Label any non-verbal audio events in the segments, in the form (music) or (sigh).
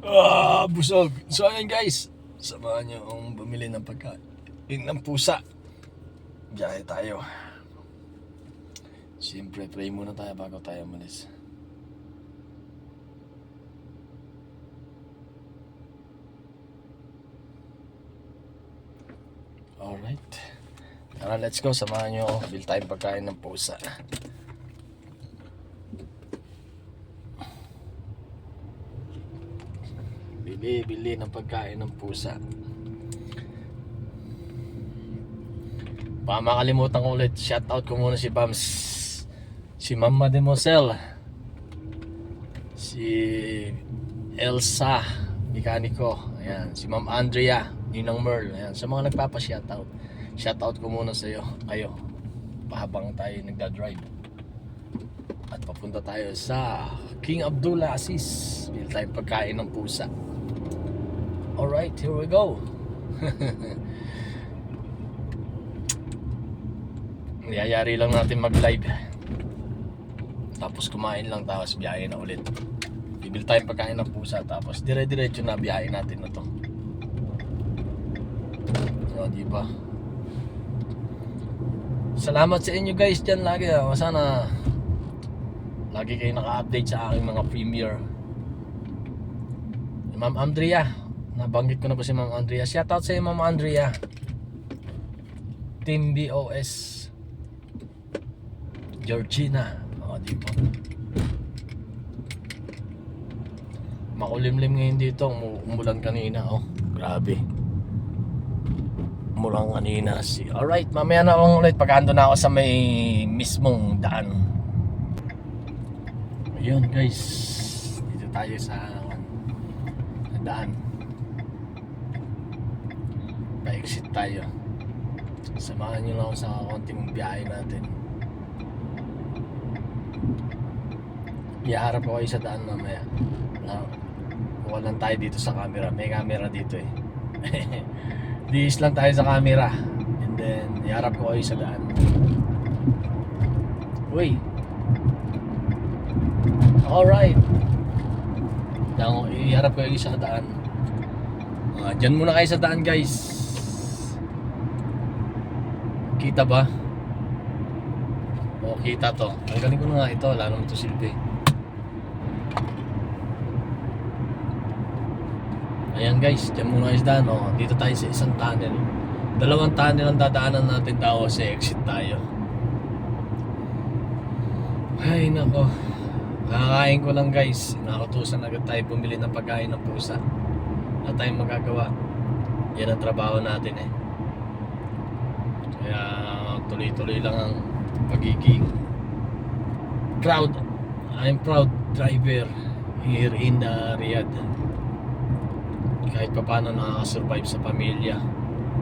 Ah, busog. So ayan guys, samahan niyo ang bumili ng pagkain ng pusa. Biyahe tayo. Siyempre, pray muna tayo bago tayo umalis. Alright. Tara, let's go. Samahan niyo ako. Bill tayong pagkain ng pusa. Bili, bili ng pagkain ng pusa. Baka makalimutan ko ulit. Shoutout ko muna si Bams. Si Ma'am Mademoiselle. Si Elsa. Mekaniko. Ayan. Si Ma'am Andrea. Ninang Merl. Ayan. Sa mga nagpapa-shoutout. Shoutout ko muna sa iyo. Kayo. Pahabang tayo nagda-drive. At papunta tayo sa King Abdullah Aziz. Bili tayong pagkain ng pusa. Alright, here we go. (laughs) Niyayari lang natin mag-live. Tapos kumain lang tapos biyahe na ulit. Bibil tayong pagkain ng pusa tapos dire-diretso na biyahe natin na to. O, di ba? Salamat sa inyo guys dyan lagi. ah. Sana lagi kayo naka-update sa aking mga premiere. Ma'am Andrea, nabanggit ko na po si Ma'am Andrea. Shoutout sa iyo Ma'am Andrea. Team BOS. Georgina. O, di ba? Makulimlim ngayon dito. Umu- Umulan kanina. Oh, grabe. Umulan kanina. Si... Alright, mamaya na akong ulit. Pagkando na ako sa may mismong daan. Ayun guys. Dito tayo sa sa daan. Pa-exit tayo. Samahan nyo lang ako sa konting biyahe natin. Iharap ko kayo sa daan mamaya. Na, kuha lang tayo dito sa camera. May camera dito eh. (laughs) Diis lang tayo sa camera. And then, iharap ko kayo sa daan. Uy! Alright. Iharap ko yung sa daan. Ah, dyan muna kayo sa daan guys. Kita ba? O, kita to. Ang galing ko na nga ito. Wala naman ito silbi. Ayan guys, dyan muna kayo sa daan. O, dito tayo sa isang tunnel. Dalawang tunnel ang dadaanan natin daw sa exit tayo. Ay, nako. Nakakain ko lang guys. Nakatusan agad tayo bumili ng pagkain ng pusa. Wala tayong magagawa. Yan ang trabaho natin eh. Tuloy-tuloy lang ang pagiging proud. I'm proud driver here in uh, Riyadh. Kahit pa paano nakakasurvive sa pamilya.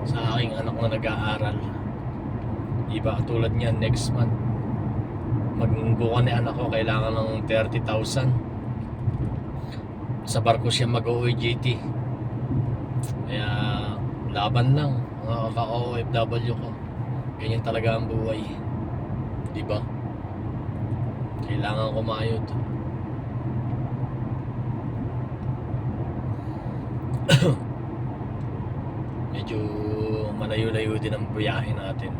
Sa aking anak na nag-aaral. Iba katulad niyan next month magbuka ni anak ko kailangan ng 30,000 sa barko siya mag-OJT kaya laban lang mga ka-OFW ko ganyan talaga ang buhay di ba kailangan kumayod (coughs) medyo malayo-layo din ang biyahe natin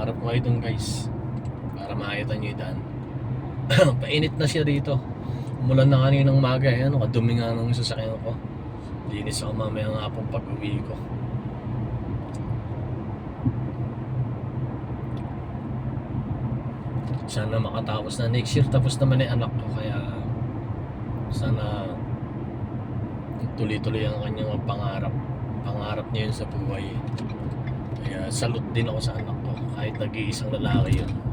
Harap ko kayo dun guys. Para makita nyo yung daan. (clears throat) Painit na siya dito. Umulan na kaninang maga eh. Ano, kadumi nga ng sasakyan ko. Linis ako mamaya nga pong pag-uwi ko. Sana makatapos na next year. Tapos naman yung anak ko. Kaya sana tuloy-tuloy ang kanyang pangarap. Pangarap niya yun sa buhay. Kaya salute din ako sa anak ko kahit nag-iisang lalaki yun.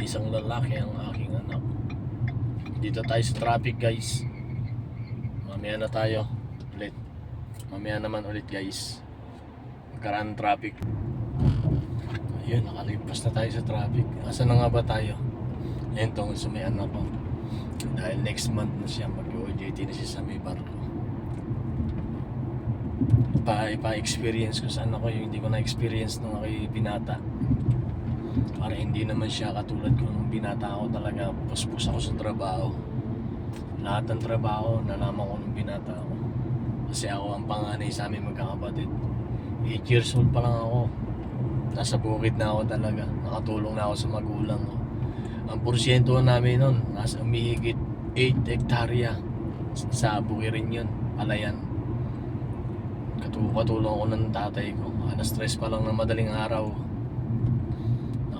Nag-iisang lalaki ang aking anak. Dito tayo sa traffic guys. Mamaya na tayo ulit. Mamaya naman ulit guys. Magkaraan traffic. Ayun, nakalipas na tayo sa traffic. Asa na nga ba tayo? Ayun tungkol sa may anak ko. Dahil next month na siya mag-OJT na siya sa may barko. pa ipa-experience ko saan ako yung hindi ko na-experience nung ako'y binata. Para hindi naman siya katulad ko nung binata ako talaga, puspos ako sa trabaho. Lahat ng trabaho, nalaman ko nung binata ako. Kasi ako ang panganay sa amin magkakapatid. 8 years old pa lang ako. Nasa bukid na ako talaga. Nakatulong na ako sa magulang ko. Ang porsyento namin nun, nasa umihigit 8 hektarya. Sa bukirin yun, palayan. Katu- Katulong ko ng tatay ko. Alas stress pa lang ng madaling araw.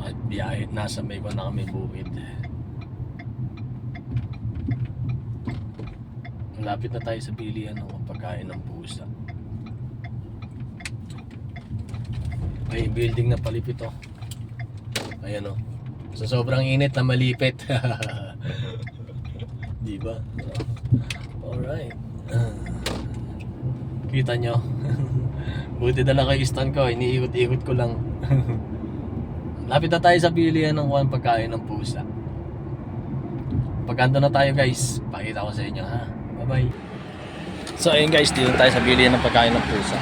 Nakabiyahe, nasa may ko na kami bukid. Malapit na tayo sa pilihan ng pagkain ng pusa. May building na palipit oh. Ayan oh. Sa sobrang init na malipit. (laughs) Di ba? Alright. Kita nyo. (laughs) Buti na lang kay stand ko. Iniikot-ikot ko lang. (laughs) Lapit na tayo sa pilihan ng kuhan pagkain ng pusa. Pagkanta na tayo guys, pakita ko sa inyo ha. Bye bye. So ayun guys, dito tayo sa pilihan ng pagkain ng pusa.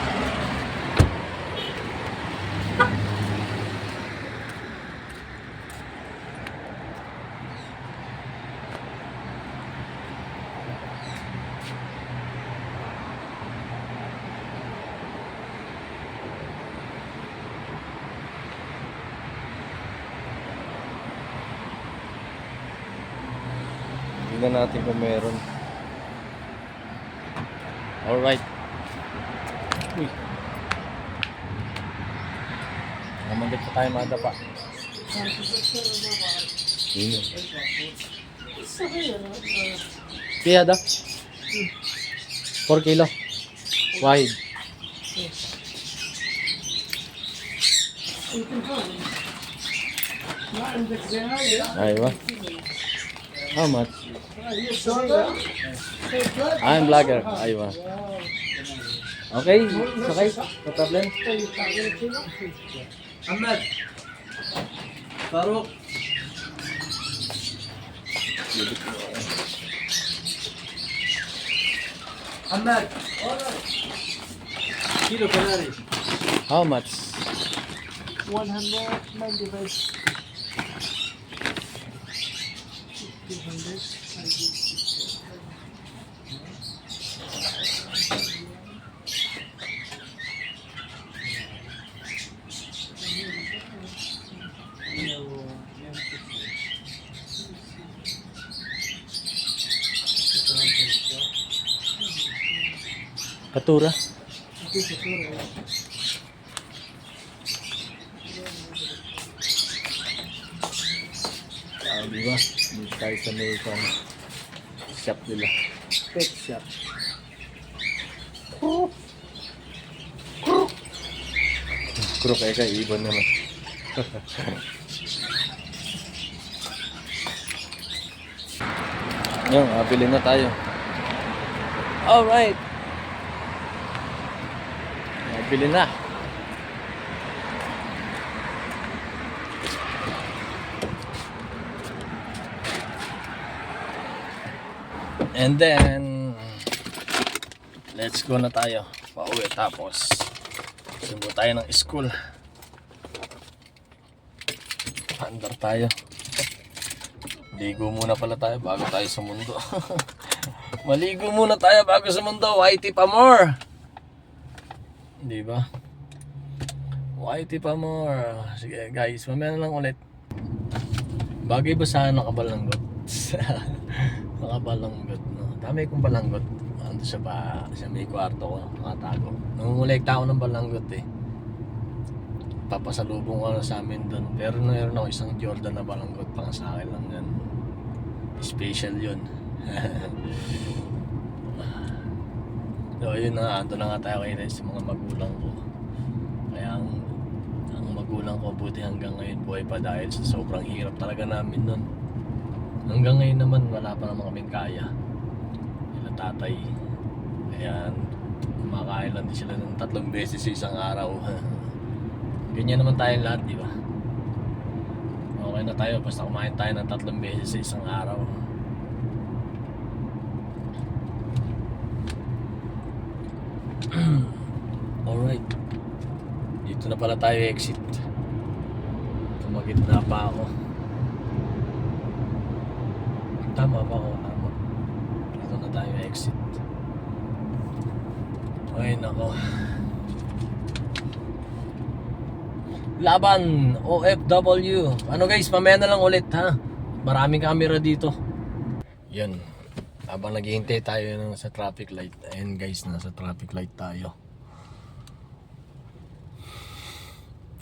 Tingnan natin kung meron. Alright. Uy. Namandit pa tayo madapa. Yun. Kaya da? 4 kilo. Wide. Aywa. How much? I'm vlogger. Aywa. Okay, it's okay. No problem. Ahmed. Faruk. Ahmed. Kilo Canary. How much? 195. Katura. Ah, di ba? Dito tayo sa may kong shop nila. Pet shop. Kruk eh kay ibon naman. (laughs) Yung, abili na tayo. Alright. Nabili na. And then, let's go na tayo. Pauwi tapos, sundo tayo ng school. Andar tayo. Ligo muna pala tayo bago tayo sa mundo. (laughs) Maligo muna tayo bago sa mundo. Whitey pa more. Di ba? Whitey pa more. Sige guys, mamaya na lang ulit. Bagay ba sa nakabalanggot? (laughs) nakabalanggot, no? Dami kong balanggot. Ando sa ba, sa may kwarto ko, nakatago. Nangungulekta ako ng balanggot eh. Papasalubong ko sa amin doon. Pero meron ako isang Jordan na balanggot pang sa akin lang yan. Special yun. (laughs) So, yun na, ando na nga tayo kayo sa mga magulang ko. Kaya ang, ang magulang ko buti hanggang ngayon buhay pa dahil sa sobrang hirap talaga namin nun. Hanggang ngayon naman wala pa naman kaming kaya. Sila tatay. Kaya kumakain lang din sila ng tatlong beses sa isang araw. (laughs) Ganyan naman tayo lahat, di ba? Okay na tayo basta kumain tayo ng tatlong beses sa isang araw. (clears throat) Alright. Dito na pala tayo exit. Tumagit na pa ako. Tama ba ako? Tama. Dito na tayo exit. Ay, nako. Laban, OFW. Ano guys, mamaya na lang ulit ha. Maraming camera dito. Yan. Habang naghihintay tayo ng sa traffic light. Ayan guys, nasa traffic light tayo.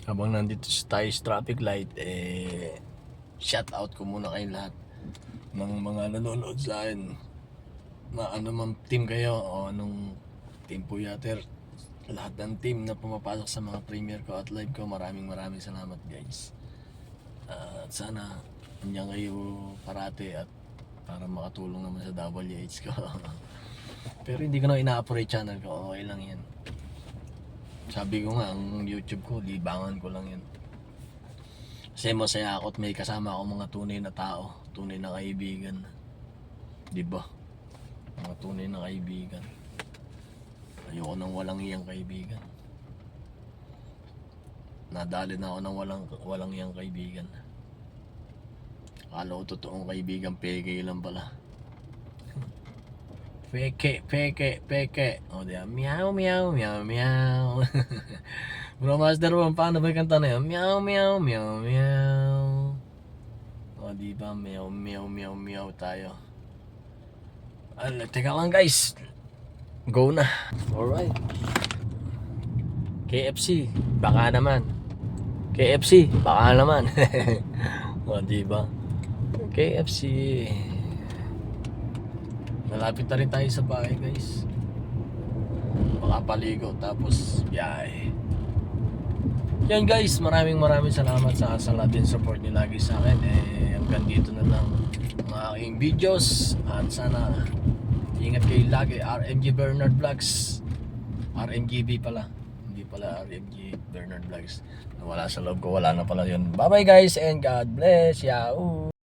Habang nandito tayo sa traffic light, eh, shout out ko muna kayo lahat ng mga nanonood sa akin. Na ano man team kayo o anong team po yater. Lahat ng team na pumapasok sa mga premiere ko at live ko, maraming maraming salamat guys. At sana nandiyan kayo parati at para makatulong naman sa WH ko. (laughs) Pero hindi ko na ina-operate channel ko, okay lang yan. Sabi ko nga, ang YouTube ko, libangan ko lang yan. Kasi masaya ako at may kasama ako mga tunay na tao, tunay na kaibigan. Di ba? Mga tunay na kaibigan. Ayoko nang walang iyang kaibigan. Nadali na ako ng walang, walang iyang kaibigan. Akala ko totoong kaibigan, peke lang pala. Peke, peke, peke. O diya, meow, meow, meow, meow. Bro Master One, paano ba yung kanta na yun? Meow, meow, meow, meow. O di ba, meow, meow, meow, meow tayo. Al, teka lang guys. Go na. Alright. KFC, baka naman. KFC, baka naman. (laughs) o di ba? KFC. Malapit na rin tayo sa bahay guys. Makapaligo tapos biyahe. Yan guys, maraming maraming salamat sa sa lahat din support niyo lagi sa akin. Eh, hanggang dito na lang ang aking videos at sana ingat kayo lagi. RMG Bernard Vlogs. RMGB pala. Hindi pala RMG Bernard Vlogs. Wala sa loob ko, wala na pala yun. Bye bye guys and God bless. Yahoo!